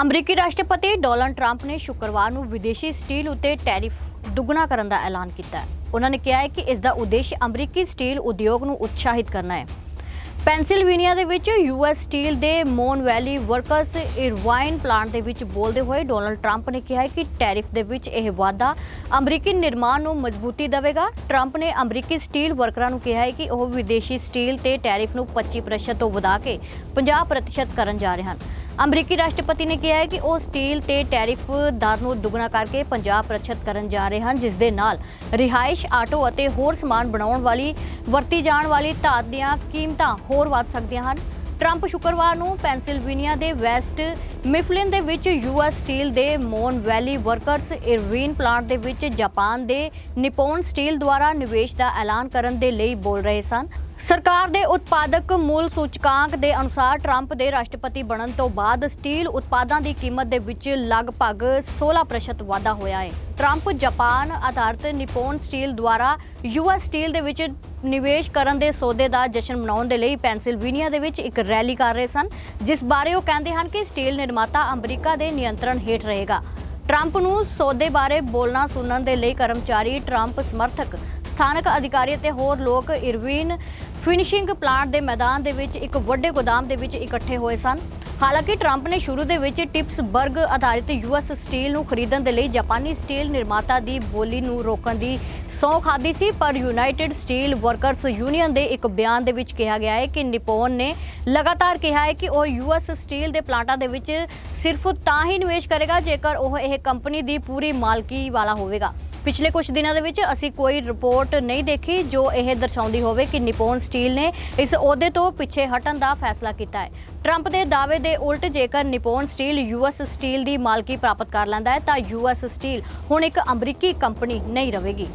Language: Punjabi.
ਅਮਰੀਕੀ ਰਾਸ਼ਟਰਪਤੀ ਡੋਨਲਡ ਟਰੰਪ ਨੇ ਸ਼ੁੱਕਰਵਾਰ ਨੂੰ ਵਿਦੇਸ਼ੀ ਸਟੀਲ ਉੱਤੇ ਟੈਰਿਫ ਦੁੱਗਣਾ ਕਰਨ ਦਾ ਐਲਾਨ ਕੀਤਾ ਹੈ। ਉਹਨਾਂ ਨੇ ਕਿਹਾ ਹੈ ਕਿ ਇਸ ਦਾ ਉਦੇਸ਼ ਅਮਰੀਕੀ ਸਟੀਲ ਉਦਯੋਗ ਨੂੰ ਉਤਸ਼ਾਹਿਤ ਕਰਨਾ ਹੈ। ਪੈਂਸਿਲਵੇਨੀਆ ਦੇ ਵਿੱਚ ਯੂਐਸ ਸਟੀਲ ਦੇ ਮੋਨ ਵੈਲੀ ਵਰਕਰਸ ਇਰਵਾਈਨ ਪਲਾਂਟ ਦੇ ਵਿੱਚ ਬੋਲਦੇ ਹੋਏ ਡੋਨਲਡ ਟਰੰਪ ਨੇ ਕਿਹਾ ਕਿ ਟੈਰਿਫ ਦੇ ਵਿੱਚ ਇਹ ਵਾਧਾ ਅਮਰੀਕੀ ਨਿਰਮਾਣ ਨੂੰ ਮਜ਼ਬੂਤੀ ਦੇਵੇਗਾ। ਟਰੰਪ ਨੇ ਅਮਰੀਕੀ ਸਟੀਲ ਵਰਕਰਾਂ ਨੂੰ ਕਿਹਾ ਹੈ ਕਿ ਉਹ ਵਿਦੇਸ਼ੀ ਸਟੀਲ ਤੇ ਟੈਰਿਫ ਨੂੰ 25% ਤੋਂ ਵਧਾ ਕੇ 50% ਕਰਨ ਜਾ ਰਹੇ ਹਨ। ਅਮਰੀਕੀ ਰਾਸ਼ਟਰਪਤੀ ਨੇ ਕਿਹਾ ਹੈ ਕਿ ਉਹ ਸਟੀਲ ਤੇ ਟੈਰਿਫ ਦਰ ਨੂੰ ਦੁੱਗਣਾ ਕਰਕੇ 50% ਕਰਨ ਜਾ ਰਹੇ ਹਨ, ਜਿਸ ਦੇ ਨਾਲ ਰਿਹਾਇਸ਼ ਆਟੋ ਅਤੇ ਹੋਰ ਸਮਾਨ ਬਣਾਉਣ ਵਾਲੀ, ਵਰਤੀ ਜਾਣ ਵਾਲੀ ਧਾਤ ਦੀਆਂ ਕੀਮਤਾਂ ਹੋਰ ਵੱਧ ਸਕਦੀਆਂ ਹਨ। ਟਰੰਪ ਸ਼ੁੱਕਰਵਾਰ ਨੂੰ ਪੈਂਸਿਲਵੇਨੀਆ ਦੇ ਵੈਸਟ ਮਿਫਲਿਨ ਦੇ ਵਿੱਚ ਯੂਐਸ ਸਟੀਲ ਦੇ ਮੋਨ ਵੈਲੀ ਵਰਕਰਸ ਇਰਵੀਨ ਪਲਾਂਟ ਦੇ ਵਿੱਚ ਜਾਪਾਨ ਦੇ ਨਿਪੋਨ ਸਟੀਲ ਦੁਆਰਾ ਨਿਵੇਸ਼ ਦਾ ਐਲਾਨ ਕਰਨ ਦੇ ਲਈ ਬੋਲ ਰਹੇ ਸਨ। ਸਰਕਾਰ ਦੇ ਉਤਪਾਦਕ ਮੁੱਲ ਸੂਚਕਾਂਕ ਦੇ ਅਨੁਸਾਰ ਟਰੰਪ ਦੇ ਰਾਸ਼ਟਰਪਤੀ ਬਣਨ ਤੋਂ ਬਾਅਦ ਸਟੀਲ ਉਤਪਾਦਾਂ ਦੀ ਕੀਮਤ ਦੇ ਵਿੱਚ ਲਗਭਗ 16% ਵਾਧਾ ਹੋਇਆ ਹੈ। ਟਰੰਪ ਜਾਪਾਨ ਆਧਾਰਿਤ ਨਿਪੋਨ ਸਟੀਲ ਦੁਆਰਾ ਯੂਐਸ ਸਟੀਲ ਦੇ ਵਿੱਚ ਨਿਵੇਸ਼ ਕਰਨ ਦੇ ਸੌਦੇ ਦਾ ਜਸ਼ਨ ਮਨਾਉਣ ਦੇ ਲਈ ਪੈਂਸਿਲਵੇਨੀਆ ਦੇ ਵਿੱਚ ਇੱਕ ਰੈਲੀ ਕਰ ਰਹੇ ਸਨ, ਜਿਸ ਬਾਰੇ ਉਹ ਕਹਿੰਦੇ ਹਨ ਕਿ ਸਟੀਲ ਨਿਰਮਾਤਾ ਅਮਰੀਕਾ ਦੇ ਨਿਯੰਤਰਣ ਹੇਠ ਰਹੇਗਾ। ਟਰੰਪ ਨੂੰ ਸੌਦੇ ਬਾਰੇ ਬੋਲਣਾ ਸੁਣਨ ਦੇ ਲਈ ਕਰਮਚਾਰੀ ਟਰੰਪ ਸਮਰਥਕ, ਸਥਾਨਕ ਅਧਿਕਾਰੀ ਅਤੇ ਹੋਰ ਲੋਕ ਇਰਵਿਨ ਫਿਨਿਸ਼ਿੰਗ ਪਲਾਂਟ ਦੇ ਮੈਦਾਨ ਦੇ ਵਿੱਚ ਇੱਕ ਵੱਡੇ ਗੋਦਾਮ ਦੇ ਵਿੱਚ ਇਕੱਠੇ ਹੋਏ ਸਨ। ਹਾਲਾਂਕਿ ਟਰੰਪ ਨੇ ਸ਼ੁਰੂ ਦੇ ਵਿੱਚ ਟਿਪਸਬਰਗ ਆਧਾਰਿਤ ਯੂਐਸ ਸਟੀਲ ਨੂੰ ਖਰੀਦਣ ਦੇ ਲਈ ਜਾਪਾਨੀ ਸਟੀਲ ਨਿਰਮਾਤਾ ਦੀ ਬੋਲੀ ਨੂੰ ਰੋਕਣ ਦੀ ਸਹੁੰ ਖਾਦੀ ਸੀ, ਪਰ ਯੂਨਾਈਟਿਡ ਸਟੀਲ ਵਰਕਰਸ ਯੂਨੀਅਨ ਦੇ ਇੱਕ ਬਿਆਨ ਦੇ ਵਿੱਚ ਕਿਹਾ ਗਿਆ ਹੈ ਕਿ ਨਿਪੋਨ ਨੇ ਲਗਾਤਾਰ ਕਿਹਾ ਹੈ ਕਿ ਉਹ ਯੂਐਸ ਸਟੀਲ ਦੇ ਪਲਾਂਟਾਂ ਦੇ ਵਿੱਚ ਸਿਰਫ ਤਾਂ ਹੀ ਨਿਵੇਸ਼ ਕਰੇਗਾ ਜੇਕਰ ਉਹ ਇਹ ਕੰਪਨੀ ਦੀ ਪੂਰੀ ਮਾਲਕੀ ਵਾਲਾ ਹੋਵੇਗਾ। ਪਿਛਲੇ ਕੁਝ ਦਿਨਾਂ ਦੇ ਵਿੱਚ ਅਸੀਂ ਕੋਈ ਰਿਪੋਰਟ ਨਹੀਂ ਦੇਖੀ ਜੋ ਇਹ ਦਰਸਾਉਂਦੀ ਹੋਵੇ ਕਿ ਨਿਪੋਨ ਸਟੀਲ ਨੇ ਇਸ ਅਹੁਦੇ ਤੋਂ ਪਿੱਛੇ ਹਟਣ ਦਾ ਫੈਸਲਾ ਕੀਤਾ ਹੈ। ਟਰੰਪ ਦੇ ਦਾਅਵੇ ਦੇ ਉਲਟ ਜੇਕਰ ਨਿਪੋਨ ਸਟੀਲ ਯੂਐਸ ਸਟੀਲ ਦੀ ਮਾਲਕੀ ਪ੍ਰਾਪਤ ਕਰ ਲੈਂਦਾ ਹੈ ਤਾਂ ਯੂਐਸ ਸਟੀਲ ਹੁਣ ਇੱਕ ਅਮਰੀਕੀ ਕੰਪਨੀ ਨਹੀਂ ਰਹੇਗੀ।